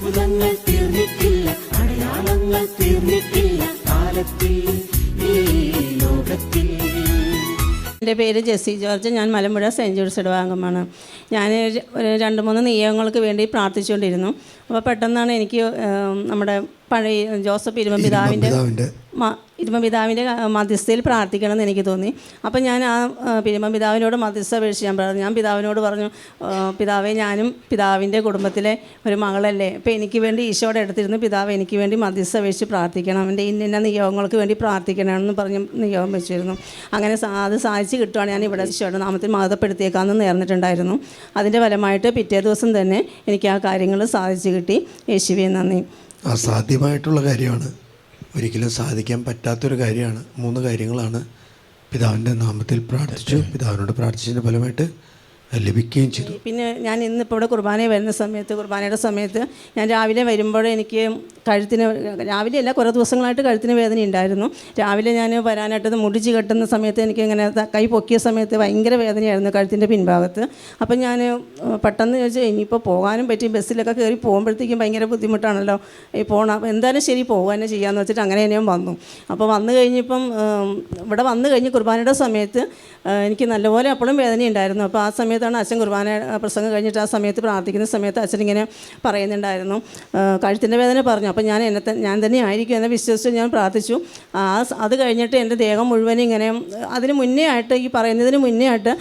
അത്ഭുതങ്ങൾ തീർന്നിട്ടില്ല അടയാളങ്ങൾ തീർന്നിട്ടില്ല കാലത്തിൽ എന്റെ പേര് ജെസ്സി ജോർജ് ഞാൻ മലമ്പുഴ സെന്റ് ജോർജ് ഇടവാംഗമാണ് ഞാൻ ഒരു രണ്ട് മൂന്ന് നിയമങ്ങൾക്ക് വേണ്ടി പ്രാർത്ഥിച്ചുകൊണ്ടിരുന്നു. അപ്പോൾ പെട്ടെന്നാണ് എനിക്ക് നമ്മുടെ പഴയ ജോസഫ് ഇരുമപിതാവിന്റെ പിതാവിന്റെ ഇരുമപിതാവിന്റെ മധ്യസ്ഥയിൽ പ്രാർത്ഥിക്കണം എന്ന് എനിക്ക് തോന്നി. അപ്പം ഞാൻ ആ ആ, പിതാവിനോട് മധ്യസ്ഥ അപേക്ഷിച്ച് ഞാൻ പറഞ്ഞു. ഞാൻ പിതാവിനോട് പറഞ്ഞു പിതാവെ ഞാനും പിതാവിന്റെ കുടുംബത്തിലെ ഒരു മകളല്ലേ. അപ്പോൾ എനിക്ക് വേണ്ടി ഈശോയുടെ അടുത്തിരുന്ന് പിതാവ് എനിക്ക് വേണ്ടി മധ്യസ്ഥ അപേക്ഷിച്ച് പ്രാർത്ഥിക്കണം. എന്റെ ഇന്ന ഇന്ന നിയോഗങ്ങൾക്ക് വേണ്ടി പ്രാർത്ഥിക്കണമെന്ന് പറഞ്ഞ് നിയോഗം വെച്ചിരുന്നു. അങ്ങനെ അത് സാധിച്ച് കിട്ടുവാണ് ഞാൻ ഇവിടെ ഈശോയുടെ നാമത്തിൽ മഹത്വപ്പെടുത്തിയേക്കാമെന്ന് നേർന്നിട്ടുണ്ടായിരുന്നു. അതിന്റെ ഫലമായിട്ട് പിറ്റേ ദിവസം തന്നെ എനിക്ക് ആ കാര്യങ്ങൾ സാധിച്ചു കിട്ടി. യേശുവേ നന്ദി. അസാധ്യമായിട്ടുള്ള കാര്യമാണ്. ഒരിക്കലും സാധിക്കാൻ പറ്റാത്തൊരു കാര്യമാണ്. മൂന്ന് കാര്യങ്ങളാണ്. പിതാവിന്റെ നാമത്തിൽ പ്രാർത്ഥിച്ചു. പിതാവിനോട് പ്രാർത്ഥിച്ചതിന്റെ ഫലമായിട്ട് ലഭിക്കുകയും ചെയ്തു. പിന്നെ ഞാൻ ഇന്നിപ്പോൾ ഇവിടെ കുർബാന വരുന്ന സമയത്ത് കുർബാനയുടെ സമയത്ത് ഞാൻ രാവിലെ വരുമ്പോൾ എനിക്ക് കഴുത്തിന് രാവിലെ അല്ല കുറേ ദിവസങ്ങളായിട്ട് കഴുത്തിന് വേദന ഉണ്ടായിരുന്നു. രാവിലെ ഞാൻ വരാനായിട്ട് മുടിച്ച് കെട്ടുന്ന സമയത്ത് എനിക്ക് ഇങ്ങനെ കൈ പൊക്കിയ സമയത്ത് ഭയങ്കര വേദനയായിരുന്നു കഴുത്തിന്റെ പിൻഭാഗത്ത്. അപ്പം ഞാൻ പെട്ടെന്ന് ചോദിച്ചാൽ ഇനിയിപ്പോൾ പോകാനും പറ്റി ബസ്സിലൊക്കെ കയറി പോകുമ്പോഴത്തേക്കും ഭയങ്കര ബുദ്ധിമുട്ടാണല്ലോ. ഈ പോകണം എന്തായാലും ശരി പോകുക തന്നെ ചെയ്യാമെന്ന് വെച്ചിട്ട് അങ്ങനെ ഞാൻ വന്നു. അപ്പോൾ വന്നു കഴിഞ്ഞപ്പം ഇവിടെ വന്നു കഴിഞ്ഞ് കുർബാനയുടെ സമയത്ത് എനിക്ക് നല്ലപോലെ അപ്പോഴും വേദന ഉണ്ടായിരുന്നു അപ്പോൾ ആ സമയത്താണ് അച്ഛൻ കുർബാന പ്രസംഗം കഴിഞ്ഞിട്ട് ആ സമയത്ത് പ്രാർത്ഥിക്കുന്ന സമയത്ത് അച്ഛൻ ഇങ്ങനെ പറയുന്നുണ്ടായിരുന്നു. കഴുത്തിന്റെ വേദന പറഞ്ഞു. അപ്പോൾ ഞാൻ എന്നെ ഞാൻ തന്നെ ആയിരിക്കും എന്നെ വിശ്വസിച്ച് ഞാൻ പ്രാർത്ഥിച്ചു. ആ അത് കഴിഞ്ഞിട്ട് എന്റെ ദേഹം മുഴുവൻ ഇങ്ങനെ അതിന് മുന്നേ ആയിട്ട് ഈ പറയുന്നതിന് മുന്നേ ആയിട്ട്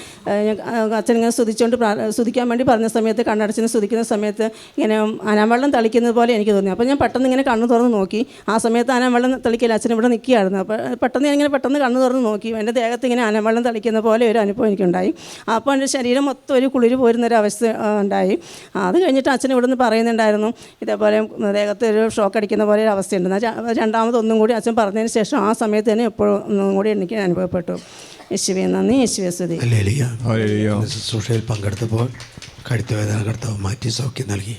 അച്ഛൻ ഇങ്ങനെ സ്തുതിച്ചുകൊണ്ട് സ്തുതിക്കാൻ വേണ്ടി പറഞ്ഞ സമയത്ത് കണ്ണടച്ചിന് സ്തുതിക്കുന്ന സമയത്ത് ഇങ്ങനെ അനാവെള്ളം തളിക്കുന്നത് പോലെ എനിക്ക് തോന്നി. അപ്പോൾ ഞാൻ പെട്ടെന്ന് ഇങ്ങനെ കണ്ണു തുറന്ന് നോക്കി. ആ സമയത്ത് അനാവെള്ളം തളിക്കില്ല അച്ഛൻ ഇവിടെ നിൽക്കുകയായിരുന്നു. അപ്പോൾ പെട്ടെന്ന് ഞാൻ ഇങ്ങനെ പെട്ടെന്ന് കണ്ണു തുറന്ന് നോക്കി. എന്റെ ദേഹത്ത് ഇങ്ങനെ അനാവെള്ളം തളിക്കുന്ന പോലെ ഒരു അനുഭവം എനിക്കുണ്ടായി. അപ്പോൾ എന്റെ ശരീരം മൊത്തം ഒരു കുളിര് പോരുന്നൊരവസ്ഥ ഉണ്ടായി. അത് കഴിഞ്ഞിട്ട് അച്ഛൻ ഇവിടെ നിന്ന് പറയുന്നുണ്ടായിരുന്നു ഇതേപോലെ ദേഹത്ത് ഒരു ഷോക്ക് അടിക്കുന്ന പോലെ ഒരു അവസ്ഥയുണ്ട്. എന്നാൽ ര- കൂടി അച്ഛൻ പറഞ്ഞതിന് ശേഷം ആ സമയത്ത് തന്നെ എപ്പോഴും ഒന്നും കൂടി എനിക്ക് അനുഭവപ്പെട്ടു. യേശുവെ നന്ദി യേശുവെ സ്തുതി. ഹല്ലേലൂയ. ശുശ്രൂഷയിൽ പങ്കെടുത്തപ്പോൾ കടുത്ത വേദന കർത്താവ് മാറ്റി സൗഖ്യം നൽകി.